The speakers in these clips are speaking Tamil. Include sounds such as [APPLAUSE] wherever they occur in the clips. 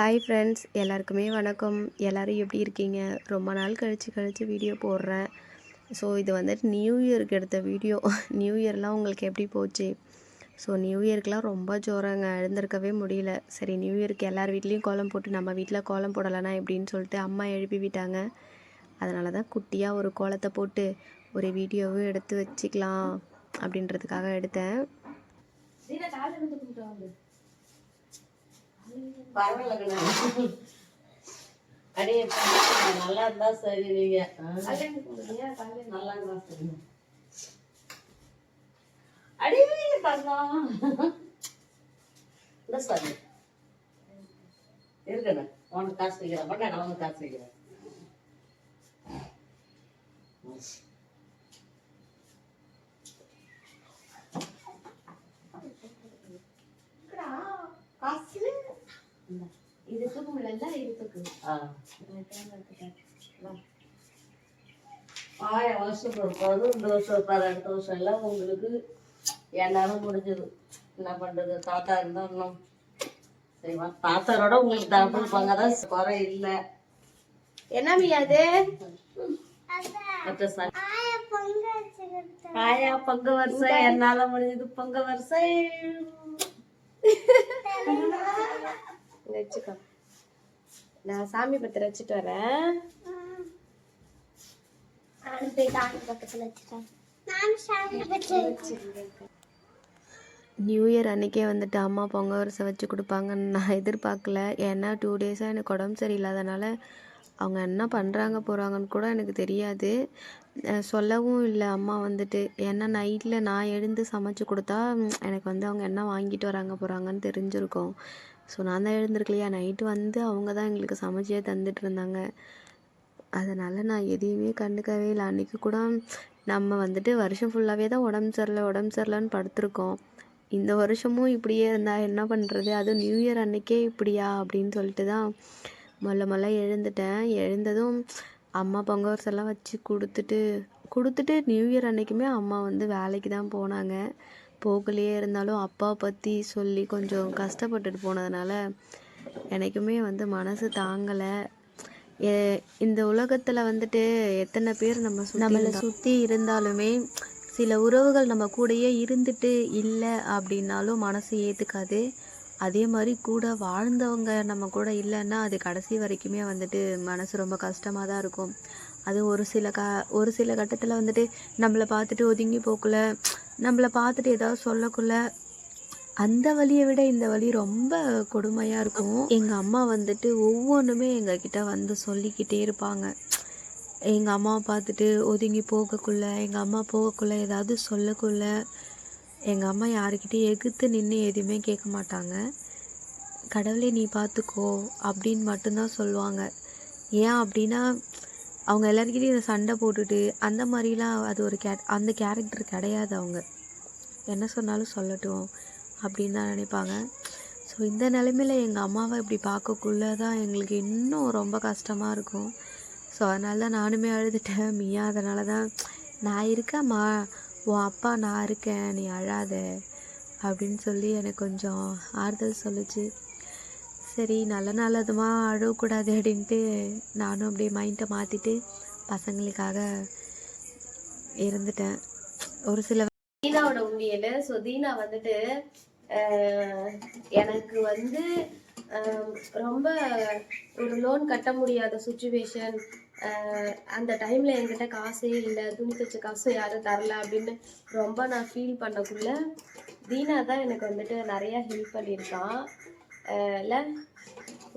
ஹாய் ஃப்ரெண்ட்ஸ் எல்லாருக்குமே வணக்கம். எல்லோரும் எப்படி இருக்கீங்க? ரொம்ப நாள் கழித்து கழித்து வீடியோ போடுறேன். ஸோ இது வந்துட்டு நியூ இயருக்கு எடுத்த வீடியோ நியூ இயர்லாம் உங்களுக்கு எப்படி போச்சு? ஸோ நியூ இயர்க்கெலாம் ரொம்ப ஜோரங்க. எழுந்திருக்கவே முடியல. சரி நியூ இயருக்கு எல்லார் வீட்லேயும் கோலம் போட்டு நம்ம வீட்டில் கோலம் போடலைன்னா எப்படின்னு சொல்லிட்டு அம்மா எழுப்பி விட்டாங்க. அதனால தான் குட்டியாக ஒரு கோலத்தை போட்டு ஒரு வீடியோவும் எடுத்து வச்சுக்கலாம் அப்படின்றதுக்காக எடுத்தேன். பரவாயில்ல கண்ணு. நல்லா இருந்தா சரி நீங்க. நல்லா இருந்தா சரி. அடியே தங்கம் இந்த உனக்கு காசு வைக்கிறேன். பண்ண நான் உனக்கு காசு வைக்கிறேன். இது தூக்கும்ல இது தூக்கு ஆ. ஆயிரம் வருஷம் பிறப்பாது இந்த வருஷம் இருப்பாரு அடுத்த வருஷம் எல்லாம் உங்களுக்கு என்னாலும் முடிஞ்சது. என்ன பண்றது? தாத்தா இருந்தா இன்னும். சரிவா தாத்தாரோட உங்களுக்கு டபுள் பங்கு தான் குறை இல்லை. என்ன ச- ஆயா பொங்க வருஷம் என்னால முடிஞ்சது பொங்க வருஷம் வச்சுக்கோ. நான் சாமி பத்திர வச்சுட்டு வரேன். நியூ இயர் அன்றைக்கே வந்துட்டு அம்மா பொங்க வரிசை வச்சு கொடுப்பாங்கன்னு நான் எதிர்பார்க்கல. ஏன்னா டூ டேஸாக எனக்கு உடம்பு சரியில்லாதனால அவங்க என்ன பண்ணுறாங்க போகிறாங்கன்னு கூட எனக்கு தெரியாது. சொல்லவும் இல்லை அம்மா வந்துட்டு. ஏன்னா நைட்டில் நான் எழுந்து சமைச்சு கொடுத்தா எனக்கு வந்து அவங்க என்ன வாங்கிட்டு வராங்க போகிறாங்கன்னு தெரிஞ்சிருக்கும். ஸோ நான் தான் எழுந்திருக்கலையா? நைட்டு வந்து அவங்க தான் எங்களுக்கு சமைச்சே தந்துட்டு இருந்தாங்க. அதனால் நான் எதையுமே கண்டுக்கவே இல்லை. அன்றைக்கி கூட நம்ம வந்துட்டு வருஷம் ஃபுல்லாகவே தான் உடம்பு சரியில்லை உடம்பு சரியில்லைன்னு படுத்திருக்கோம். இந்த வருஷமும் இப்படியே இருந்தால் என்ன பண்ணுறது அதுவும் நியூ இயர் அன்னைக்கே இப்படியா? அப்படின்னு சொல்லிட்டு தான் மொல்ல மொல்ல எழுந்துட்டேன். எழுந்ததும் அம்மா பொங்கவரிசெல்லாம் வச்சு கொடுத்துட்டு கொடுத்துட்டு நியூ இயர் அன்றைக்குமே அம்மா வந்து வேலைக்கு தான் போனாங்க. போகலையே இருந்தாலும் அப்பா பற்றி சொல்லி கொஞ்சம் கஷ்டப்பட்டுட்டு போனதுனால எனக்குமே வந்து மனசு தாங்கலை. இந்த உலகத்தில் வந்துட்டு எத்தனை பேர் நம்ம நம்மளை சுற்றி இருந்தாலுமே சில உறவுகள் நம்ம கூடயே இருந்துட்டு இல்லை அப்படின்னாலும் மனசு ஏற்றுக்காது அதே மாதிரி கூட வாழ்ந்தவங்க நம்ம கூட இல்லைன்னா அது கடைசி வரைக்குமே வந்துட்டு மனசு ரொம்ப கஷ்டமாக தான் இருக்கும். அது ஒரு சில க ஒரு சில கட்டத்தில் வந்துட்டு நம்மளை பார்த்துட்டு ஒதுங்கி போக்குள்ள நம்மளை பார்த்துட்டு ஏதாவது சொல்லக்குள்ள அந்த வழியை விட இந்த வழி ரொம்ப கொடுமையாக இருக்கும். எங்கள் அம்மா வந்துட்டு ஒவ்வொன்றுமே எங்ககிட்ட வந்து சொல்லிக்கிட்டே இருப்பாங்க. எங்கள் அம்மாவை பார்த்துட்டு ஒதுங்கி போகக்குள்ள எங்கள் அம்மா போகக்குள்ள ஏதாவது சொல்லக்குள்ள எங்கள் அம்மா யாருக்கிட்டே எகுத்து நின்று எதுவுமே கேட்க மாட்டாங்க. கடவுளே நீ பார்த்துக்கோ அப்படின்னு மட்டும்தான் சொல்லுவாங்க. ஏன் அப்படின்னா அவங்க எல்லாருக்கிட்டையும் இதை சண்டை போட்டுட்டு அந்த மாதிரிலாம் அது ஒரு கே அந்த கேரக்டர் கிடையாது அவங்க. என்ன சொன்னாலும் சொல்லட்டும் அப்படின்னு தான் நினைப்பாங்க. ஸோ இந்த நிலைமையில எங்கள் அம்மாவை இப்படி பார்க்கக்குள்ளே தான் எங்களுக்கு இன்னும் ரொம்ப கஷ்டமாக இருக்கும். ஸோ அதனால தான் நானுமே அழுதுட்டேன். மியா அதனால தான் நான் இருக்கேம்மா உன் அப்பா நான் இருக்கேன். நீ அழாத அப்படின்னு சொல்லி எனக்கு கொஞ்சம் ஆறுதல் சொல்லுச்சு. சரி நல்ல நல்லதுமா அழக்கூடாது அப்படின்ட்டு நானும் அப்படியே மைண்டை மாற்றிட்டு பசங்களுக்காக இருந்துட்டேன். ஒரு சில தீனாவோட உண்மையில ஸோ தீனா வந்துட்டு எனக்கு வந்து ரொம்ப ஒரு லோன் கட்ட முடியாத சுச்சுவேஷன் அந்த டைமில் என்கிட்ட காசே இல்லை துணி தைச்ச காசும் யாரும் தரல அப்படின்னு ரொம்ப நான் ஃபீல் பண்ணக்குள்ள தீனா தான் எனக்கு வந்துட்டு நிறைய ஹெல்ப் பண்ணியிருக்கான். இல்லை.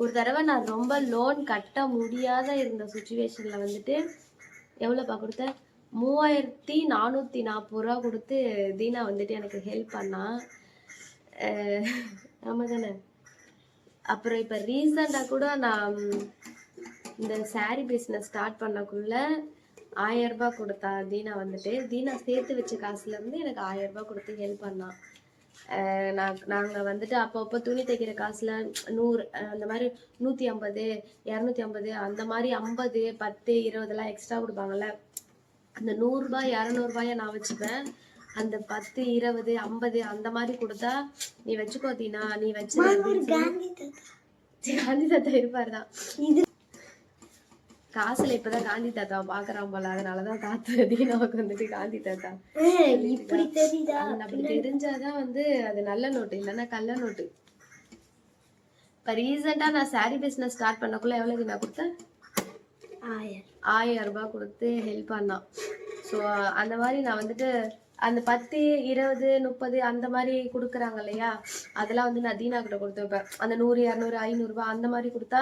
ஒரு தடவை நான் ரொம்ப லோன் கட்ட முடியாத இருந்த சுச்சுவேஷனில் வந்துட்டு எவ்வளோப்பா கொடுத்தேன் மூவாயிரத்தி நானூற்றி நாற்பது ரூபா கொடுத்து தீனா வந்துட்டு எனக்கு ஹெல்ப் பண்ணா. ஆமாம் தானே? அப்புறம் இப்போ ரீசெண்டாக கூட நான் இந்த சாரீ பிஸ்னஸ் ஸ்டார்ட் பண்ணக்குள்ள ஆயிரம் ரூபாய் கொடுத்தா தீனா வந்துட்டு தீனா சேர்த்து வச்ச காசுலேருந்து எனக்கு ஆயிரம் ரூபாய் கொடுத்து ஹெல்ப் பண்ணான் நாங்கள் வந்துட்டு அப்பப்போ துணி தைக்கிற காசுல நூறு அந்த மாதிரி நூற்றி ஐம்பது இரநூத்தி ஐம்பது அந்த மாதிரி ஐம்பது பத்து இருபதெல்லாம் எக்ஸ்ட்ரா கொடுப்பாங்கல்ல. அந்த நூறுரூபா இரநூறுபாய நான் வச்சுப்பேன். அந்த பத்து இருபது ஐம்பது அந்த மாதிரி கொடுத்தா நீ வச்சுக்கோ தீனா நீ வச்சு காந்தி தாத்தா இருப்பாரு தான். இது காசுல இப்பதான் காந்தி தாத்தா பாக்குறான் போல. அதனாலதான் காத்து தீனாவுக்கு வந்துட்டு காந்தி தாத்தா. இப்படி தெரியுதா? அப்படி தெரிஞ்சாதான் வந்து அது நல்ல நோட்டு இல்லைன்னா கள்ள நோட்டு. இப்ப ரீசெண்டா நான் சாரி பிசினஸ் ஸ்டார்ட் பண்ணக்குள்ள எவ்வளவு நான் கொடுத்தேன்? ஆயிரம். ஆயிரம் ரூபாய் கொடுத்து ஹெல்ப் பண்ணான். ஸோ அந்த மாதிரி நான் வந்துட்டு அந்த பத்து இருபது முப்பது அந்த மாதிரி கொடுக்குறாங்க இல்லையா அதெல்லாம் வந்து நான் தீனா கிட்ட கொடுத்து வைப்பேன். அந்த நூறு இரநூறு ஐநூறுரூவா அந்த மாதிரி கொடுத்தா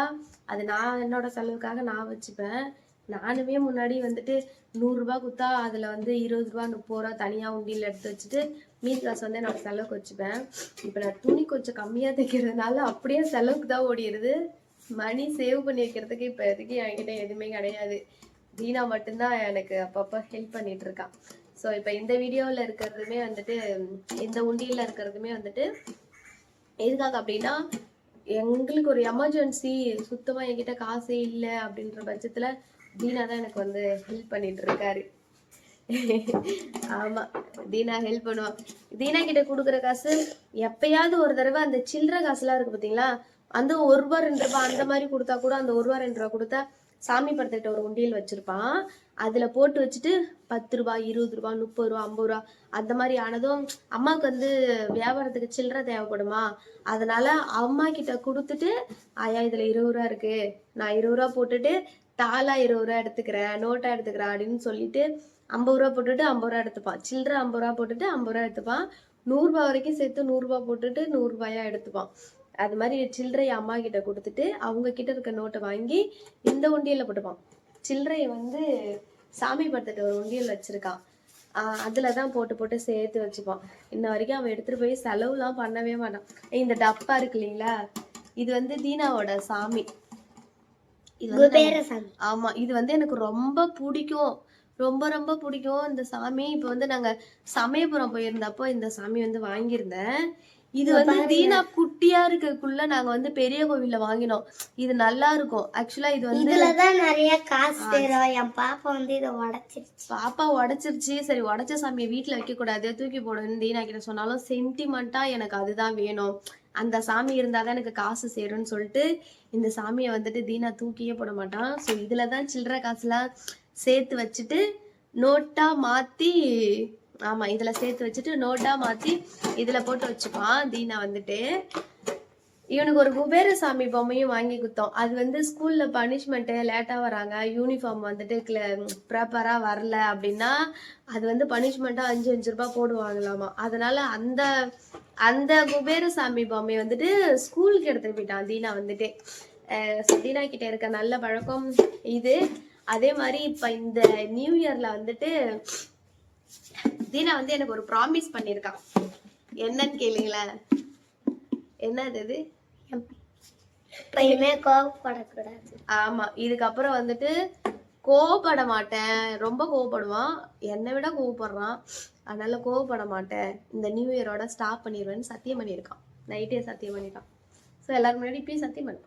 அது நான் என்னோட செலவுக்காக நான் வச்சுப்பேன். நானுமே முன்னாடி வந்துட்டு நூறுரூபா கொடுத்தா அதில் வந்து இருபது ரூபா முப்பது ரூபா தனியாக உண்டியில் எடுத்து வச்சுட்டு மீதி காசு வந்து என்னோட செலவுக்கு வச்சுப்பேன். இப்போ நான் துணி கொஞ்சம் கம்மியாக தைக்கிறதுனால அப்படியே செலவுக்கு தான் ஓடிடுது. மணி சேவ் பண்ணி வைக்கிறதுக்கு இப்போ எதுக்கு என்கிட்ட எதுவுமே கிடையாது. தீனா மட்டும்தான் எனக்கு அப்பப்போ ஹெல்ப் பண்ணிட்டு இருக்கான் ஸோ இப்போ இந்த வீடியோவில் இருக்கிறதுமே வந்துட்டு இந்த உண்டியில் இருக்கிறதுமே வந்துட்டு எதுக்காக அப்படின்னா எங்களுக்கு ஒரு எமர்ஜென்சி சுத்தமாக என்கிட்ட காசே இல்லை அப்படின்ற பட்சத்தில் தீனா தான் எனக்கு வந்து ஹெல்ப் பண்ணிட்டு இருக்காரு. ஆமா தீனா ஹெல்ப் பண்ணுவான் தீனா கிட்ட கொடுக்குற காசு எப்பயாவது ஒரு தடவை அந்த சில்லற காசுலாம் இருக்கு பாத்தீங்களா? அந்த ஒரு ரூபா ரெண்டு ரூபா அந்த மாதிரி கொடுத்தா கூட அந்த ஒரு ரூபா ரெண்டு ரூபா கொடுத்தா சாமி படத்துக்கிட்ட ஒரு உண்டியல் வச்சிருப்பான். அதுல போட்டு வச்சுட்டு பத்து ரூபா இருபது ரூபா முப்பது ரூபா ஐம்பது ரூபா அந்த மாதிரி ஆனதும் அம்மாவுக்கு வந்து வியாபாரத்துக்கு சில்லற தேவைப்படுமா? அதனால அம்மா கிட்ட கொடுத்துட்டு ஆயா இதுல இருபது ரூபா இருக்கு. நான் இருபது ரூபா போட்டுட்டு தாளா இருபது ரூபா எடுத்துக்கிறேன் நோட்டா எடுத்துக்கிறேன் அப்படின்னு சொல்லிட்டு ஐம்பது ரூபா போட்டுட்டு ஐம்பது ரூபா எடுத்துப்பான். சில்லற ஐம்பது ரூபா போட்டுட்டு ஐம்பது ரூபா எடுத்துப்பான். நூறுரூபா வரைக்கும் சேர்த்து நூறுரூபா போட்டுட்டு நூறுரூபாயா எடுத்துப்பான். அது மாதிரி சில்லறையை அம்மா கிட்ட கொடுத்துட்டு அவங்க கிட்ட இருக்க நோட்டை வாங்கி இந்த உண்டியல்ல போட்டுப்பான். சில்லறையை வந்து சாமி படத்துட்டு ஒரு உண்டியல் வச்சிருக்கான். அதுல தான் போட்டு போட்டு சேர்த்து வச்சுப்பான். இன்ன வரைக்கும் அவன் எடுத்துட்டு போய் செலவுலாம் பண்ணவே மாட்டான். இந்த டப்பா இருக்கு இல்லைங்களா? இது வந்து தீனாவோட சாமி. இது வந்து குபேர சாமி. ஆமா இது வந்து எனக்கு ரொம்ப பிடிக்கும். ரொம்ப ரொம்ப பிடிக்கும். இந்த சாமி இப்போ வந்து நாங்க சமயபுரம் போயிருந்தப்போ இந்த சாமி வந்து வாங்கியிருந்தேன். இது வந்து தீனா குட்டியா இருக்கக்குள்ள நாங்க வந்து பெரிய கோவில்ல வாங்கினோம். இது நல்லா இருக்கும். ஆக்சுவலா இது வந்து இதுலதான் நிறைய காசு தேரும் என் பாப்பா வந்து இதை உடைச்சிருச்சு. பாப்பா உடைச்சிருச்சு. சரி உடைச்ச சாமியை வீட்ல வைக்க கூடாது தூக்கி போடணும்னு தீனா கிட்ட சொன்னாலும் சென்டிமெண்டா எனக்கு அதுதான் வேணும். அந்த சாமி இருந்தாதான் எனக்கு காசு சேரும்னு சொல்லிட்டு இந்த சாமியை வந்துட்டு தீனா தூக்கியே போட மாட்டான். ஸோ இதுல தான் சில்லற காசுலாம் சேர்த்து வச்சுட்டு நோட்டா மாத்தி ஆமா இதுல சேர்த்து வச்சுட்டு நோட்டா மாத்தி இதுல போட்டு வச்சுப்பான் தீனா வந்துட்டு. இவனுக்கு ஒரு குபேர சாமி பொம்மையும் வாங்கி கொடுத்தோம் அது வந்து ஸ்கூல்ல பனிஷ்மெண்ட் லேட்டா வராங்க. யூனிஃபார்ம் வந்துட்டு ப்ராப்பரா வரல அப்படின்னா அது வந்து பனிஷ்மெண்ட்டா அஞ்சு அஞ்சு ரூபாய் போடுவாங்களாமா. அதனால அந்த அந்த குபேரசாமி பொம்மை வந்துட்டு ஸ்கூலுக்கு எடுத்துட்டு போயிட்டான் தீனா வந்துட்டு. அஹ் தீனா கிட்ட இருக்க நல்ல பழக்கம் இது. அதே மாதிரி இப்ப இந்த நியூ இயர்ல வந்துட்டு தீனா வந்து எனக்கு ஒரு ப்ராமிஸ் பண்ணியிருக்கான் என்னன்னு கேளுங்களேன். என்னது இது? எப்பயுமே கோவப்படக்கூடாது. ஆமா இதுக்கப்புறம் வந்துட்டு கோவப்பட மாட்டேன். ரொம்ப கோவப்படுவான். என்னை விட கோவப்படுறான். அதனால கோவப்பட மாட்டேன். இந்த நியூ இயரோட ஸ்டாப் பண்ணிடுவேன்னு சத்தியம் பண்ணியிருக்கான். நைட்டே சத்தியம் பண்ணிட்டான். ஸோ எல்லாரும் முன்னாடி இப்பயும் சத்தியம் பண்ண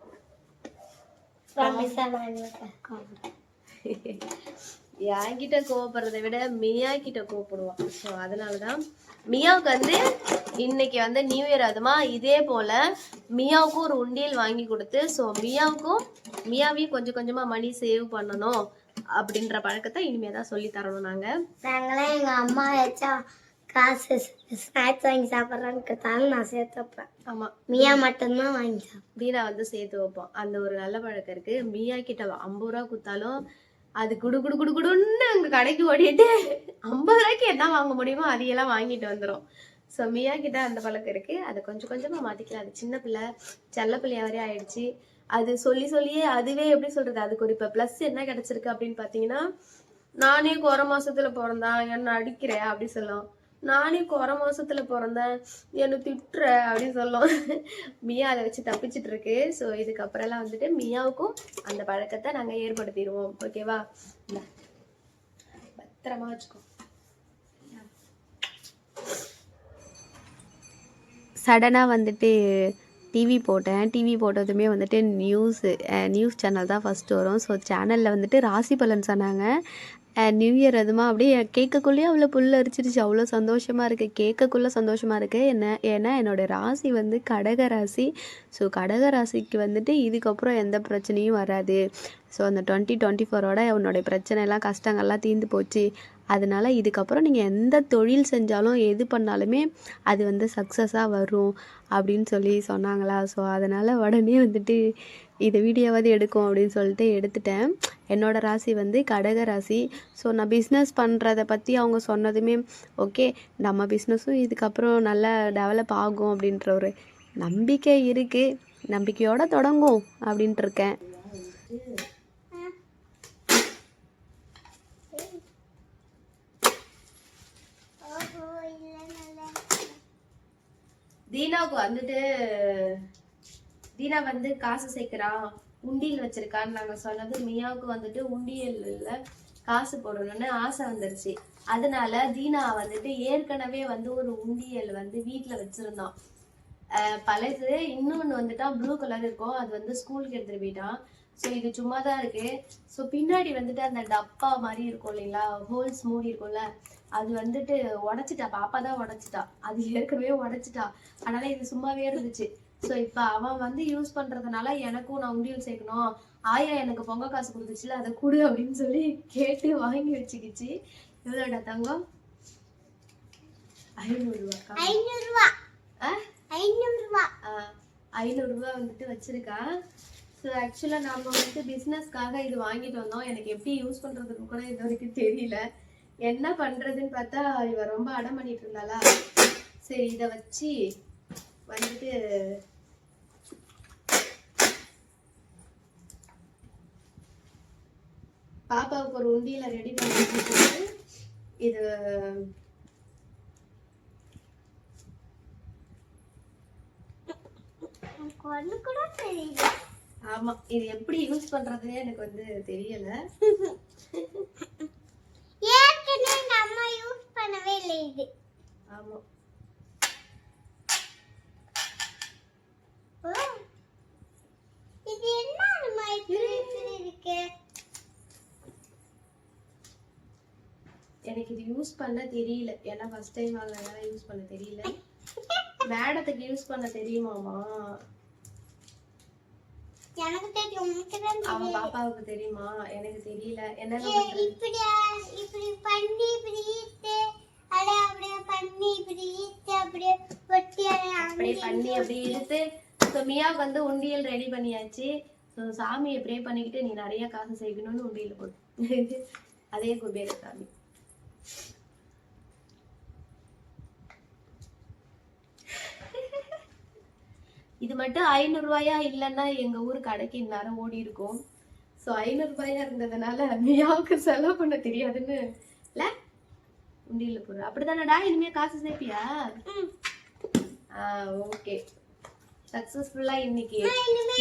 [LAUGHS] என்கிட்ட கோவப்படுறதை விட மியா கிட்ட கோவப்படுவான் ஸோ அதனாலதான் மியாவுக்கு வந்து இன்னைக்கு வந்து நியூ இயர் அதுமா இதே போல மியாவுக்கும் ஒரு உண்டியல் வாங்கி கொடுத்து ஸோ மியாவுக்கும் மியாவையும் கொஞ்சம் கொஞ்சமா மணி சேவ் பண்ணணும் அப்படின்ற பழக்கத்தை இனிமே தான் சொல்லி தரணும் நாங்க. நாங்களாம் எங்க அம்மா வச்சா காசு ஸ்நாக்ஸ் வாங்கி சாப்பிட்றான்னு கேட்டாலும் நான் சேர்த்து வைப்பேன். ஆமா. மியா மட்டும்தான் வாங்கி சாப்பிடுவேன். தீனா வந்து சேர்த்து வைப்போம். அந்த ஒரு நல்ல பழக்கம் இருக்கு. மியா கிட்ட ஐம்பது ரூபா கொடுத்தாலும் அது குடு குடு குடு குடுன்னு அங்கே கடைக்கு ஓடிட்டு ஐம்பது ரூபாய்க்கு என்ன வாங்க முடியுமோ அதையெல்லாம் வாங்கிட்டு வந்துடும் ஸோ மியா கிட்ட அந்த பழக்கம் இருக்கு. அதை கொஞ்சம் கொஞ்சமாக மாத்திக்கலாம். அது சின்ன பிள்ளை செல்ல பிள்ளையா வரையே ஆயிடுச்சு. அது சொல்லி சொல்லியே அதுவே எப்படி சொல்றது? அதுக்கு ஒரு இப்போ ப்ளஸ் என்ன கிடைச்சிருக்கு அப்படின்னு பார்த்தீங்கன்னா நானே கோர மாசத்துல பிறந்தேன். என்ன அடிக்கிறேன் அப்படி சொல்லலாம். நானே குறை மாசத்துல பிறந்தேன். என்னை திட்டுற அப்படின்னு சொல்லுவோம் மியா அதை வச்சு தப்பிச்சுட்டு இருக்கு. ஸோ இதுக்கப்புறம்லாம் வந்துட்டு மியாவுக்கும் அந்த பழக்கத்தை நாங்க ஏற்படுத்திடுவோம். ஓகேவா பத்திரமா வச்சுக்கோ. சடனாக வந்துட்டு டிவி போட்டேன். டிவி போட்டதுமே வந்துட்டு நியூஸு நியூஸ் சேனல் தான் ஃபஸ்ட்டு வரும். ஸோ சேனலில் வந்துட்டு ராசி பலன் சொன்னாங்க. நியூ இயர் அதுமா அப்படியே கேட்கக்குள்ளேயே அவ்வளோ புல் அரிச்சிருச்சு. அவ்வளோ சந்தோஷமாக இருக்குது கேட்கக்குள்ளே சந்தோஷமாக இருக்குது என்ன ஏன்னா என்னோடய ராசி வந்து கடக ராசி. ஸோ கடக ராசிக்கு வந்துட்டு இதுக்கப்புறம் எந்த பிரச்சனையும் வராது. ஸோ அந்த டுவெண்ட்டி டுவெண்ட்டி ஃபோரோட உன்னோடைய பிரச்சனை எல்லாம் கஷ்டங்கள்லாம் தீர்ந்து போச்சு. அதனால் இதுக்கப்புறம் நீங்கள் எந்த தொழில் செஞ்சாலும் எது பண்ணாலுமே அது வந்து சக்ஸஸாக வரும் அப்படின்னு சொல்லி சொன்னாங்களா. ஸோ அதனால் உடனே வந்துட்டு இதை வீடியோவாவது எடுக்கும் அப்படின்னு சொல்லிட்டு எடுத்துட்டேன். என்னோடய ராசி வந்து கடக ராசி. ஸோ நான் பிஸ்னஸ் பண்ணுறத பற்றி அவங்க சொன்னதுமே ஓகே நம்ம பிஸ்னஸும் இதுக்கப்புறம் நல்லா டெவலப் ஆகும் அப்படின்ற ஒரு நம்பிக்கை இருக்குது நம்பிக்கையோடு தொடங்கும் அப்படின்ட்டு இருக்கேன் ஓஹோ இல்லை நல்லா தீனாவுக்கு வந்துட்டு தீனா வந்து காசு சேர்க்கிறா உண்டியல் வச்சிருக்கான்னு நாங்கள் சொன்னது மியாவுக்கு வந்துட்டு உண்டியல்ல காசு போடணும்னு ஆசை வந்துருச்சு. அதனால தீனா வந்துட்டு ஏற்கனவே வந்து ஒரு உண்டியல் வந்து வீட்டில் வச்சிருந்தான் அஹ் பழசு இன்னொன்று வந்துட்டா ப்ளூ கலர் இருக்கும். அது வந்து ஸ்கூலுக்கு எடுத்துட்டு போயிட்டான் ஸோ இது சும்மா தான் இருக்கு. ஸோ பின்னாடி வந்துட்டு அந்த டப்பா மாதிரி இருக்கும் இல்லைங்களா? ஹோல்ஸ் மூடி இருக்கும்ல. அது வந்துட்டு உடைச்சிட்டா. பாப்பா தான் உடைச்சிட்டா. அது ஏற்கனவே உடைச்சிட்டா. அதனால இது சும்மாவே இருந்துச்சு. ஸோ இப்போ அவன் வந்து யூஸ் பண்றதுனால எனக்கும் நான் உண்டியல் சேர்க்கணும். ஆயா எனக்கு பொங்க காசு கொடுத்துச்சுல அதை கொடு அப்படின்னு சொல்லி கேட்டு வாங்கி வச்சுக்கிச்சு. எவ்வளோடா தங்கம்? ஐநூறுரூவா. ஆ? ஐநூறுரூவா. ஐநூறுரூவா வந்துட்டு வச்சிருக்கா. ஆக்சுவலாக நாம வந்துட்டு பிஸ்னஸ்க்காக இது வாங்கிட்டு வந்தோம். எனக்கு எப்படி யூஸ் பண்ணுறதுக்கு கூட இது வரைக்கும் தெரியல. என்ன பண்ணுறதுன்னு பார்த்தா இவ ரொம்ப அடம் பண்ணிட்டு இருந்தாளா? சரி இதை வச்சு வந்துட்டு பாப்பாவுக்கு ஒரு உண்டியில் ரெடி பண்ணி இது எனக்கு ஒன்று கூட தெரியல. ஆமா இது எப்படி யூஸ் பண்றதுன்னே எனக்கு வந்து தெரியல. ஏற்கனவே அம்மா யூஸ் பண்ணவே இல்லை இது. ஆமா. இது என்ன இருக்கு எனக்கு இது யூஸ் பண்ண தெரியல. ஏன்னா ஃபர்ஸ்ட் டைம் வாங்கினதால யூஸ் பண்ண தெரியல. மேடத்துக்கு யூஸ் பண்ண தெரியுமாமா எனக்கு தெரியும் உனக்கு தான் பாப்பாவுக்கு தெரியுமா? எனக்கு தெரியல. பண்றது? இப்படி இப்படி பண்ணி இப்படி ஈத்து அட அப்படியே பண்ணி இப்படி ஈத்து அப்படியே ஒட்டி அப்படியே பண்ணி அப்படியே இழுத்து ஸோ மியாவுக்கு வந்து உண்டியல் ரெடி பண்ணியாச்சு. ஸோ சாமியை ப்ரே பண்ணிக்கிட்டு நீ நிறைய காசு சேர்க்கணும்னு உண்டியல் போட்டு [LAUGHS] அதே குபேர சாமி. இது மட்டும் ஐநூறுரூவாயா இல்லைன்னா எங்க ஊர் கடைக்கு இந்நேரம் ஓடி இருக்கும். ஸோ ஐநூறுரூபாயா இருந்ததுனால மியாவுக்கு செலவு பண்ண தெரியாதுன்னு. இல்லை உண்டியல்ல போடுற அப்படிதானடா இனிமே காசு சேர்ப்பியா? ஆ ஓகே. சக்சஸ்ஃபுல்லா இன்னைக்கு.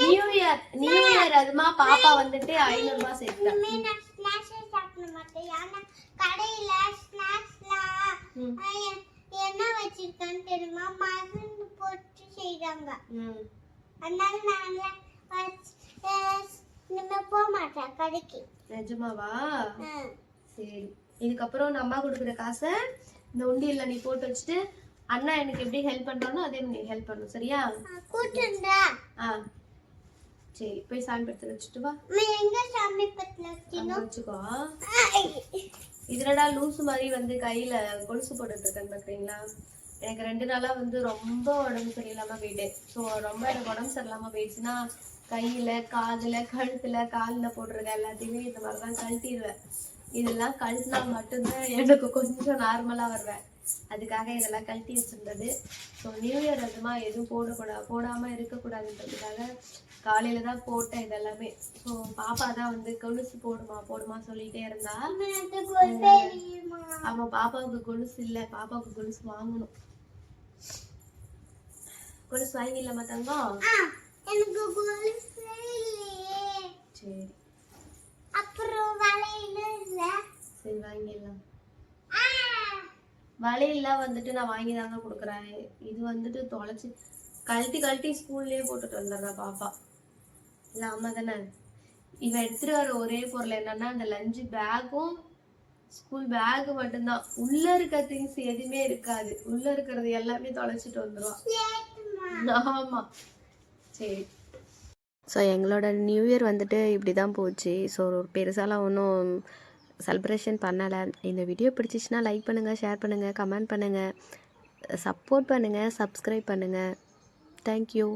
நியூ இயர் நியூ இயர் அதுமா பாப்பா வந்துட்டு ஐநூறு ரூபாய் சேர்த்தா இனிமே நான் ஸ்நாக்ஸே சாப்பிட மாட்டேன் ஏன்னா கடையில ஸ்நாக்ஸ்லாம் ம். என்ன வச்சிருக்கேன்னு தெரியுமா மருந்து போட்டு செய்றாங்க ம் அதனால நான் இனிமே போக மாட்டேன் கடைக்கு. நிஜமாவா? ம். சரி. இதுக்கப்புறம் நம்ம அம்மா கொடுக்குற காசை இந்த உண்டியல்ல நீ போட்டு வச்சுட்டு அண்ணா எனக்கு எப்படி ஹெல்ப் பண்றானோ அதே நீ ஹெல்ப் பண்ணும் சரியா? கூட்டுண்டா ஆ. சரி போய் சாமி படுத்து வச்சுட்டு வா. எங்க சாமி வச்சுக்கோ. இதுலடா லூசு மாதிரி வந்து கையில கொலுசு போட்டுட்டு இருக்கேன் பாக்குறீங்களா? எனக்கு ரெண்டு நாளா வந்து ரொம்ப உடம்பு சரியில்லாம போயிட்டேன் ஸோ ரொம்ப எனக்கு உடம்பு சரியில்லாம போயிடுச்சுன்னா கையில காதுல கழுத்துல கால்ல போடுறது எல்லாத்தையுமே இந்த மாதிரிதான் கழட்டிடுவேன் இதெல்லாம் கழட்டினா மட்டும்தான் எனக்கு கொஞ்சம் நார்மலா வருவேன். அதுக்காக இதெல்லாம் கழட்டி வச்சிருந்தது. ஸோ நியூ இயர் அதுமா எதுவும் போடக்கூடாது போடாம இருக்கக்கூடாதுன்றதுக்காக காலையில தான் போட்டேன் இதெல்லாமே. ஸோ பாப்பா தான் வந்து கொலுசு போடுமா போடுமா சொல்லிட்டே இருந்தா. அவன் பாப்பாவுக்கு கொலுசு இல்ல. பாப்பாவுக்கு கொலுசு வாங்கணும். கொலுசு வாங்கிடலாமா தங்கம்? எனக்கு கொலுசே சரி. அப்புறம் வளையல இல்ல? சரி வாங்கிடலாம். வளையல்லாம் வந்துட்டு நான் வாங்கி தாங்க கொடுக்குறேன். இது வந்துட்டு தொலைச்சி கழட்டி கழட்டி ஸ்கூல்லேயே போட்டுட்டு வந்துடுறா பாப்பா. இல்லை அம்மா தானே? இவன் எடுத்துட்டு வர ஒரே பொருள் என்னன்னா அந்த லஞ்சு பேக்கும் ஸ்கூல் பேக் மட்டும்தான். உள்ள இருக்க திங்ஸ் எதுவுமே இருக்காது. உள்ள இருக்கிறது எல்லாமே தொலைச்சிட்டு வந்துருவான் ஆமா. சரி. ஸோ எங்களோட நியூ இயர் வந்துட்டு இப்படி தான் போச்சு. ஸோ பெருசாலாம் ஒன்றும் செலிப்ரேஷன் பண்ணலை. இந்த வீடியோ பிடிச்சிச்சின்னா லைக் பண்ணுங்கள் ஷேர் பண்ணுங்கள் கமெண்ட் பண்ணுங்கள் சப்போர்ட் பண்ணுங்கள் சப்ஸ்கிரைப் பண்ணுங்கள் தேங்க்யூ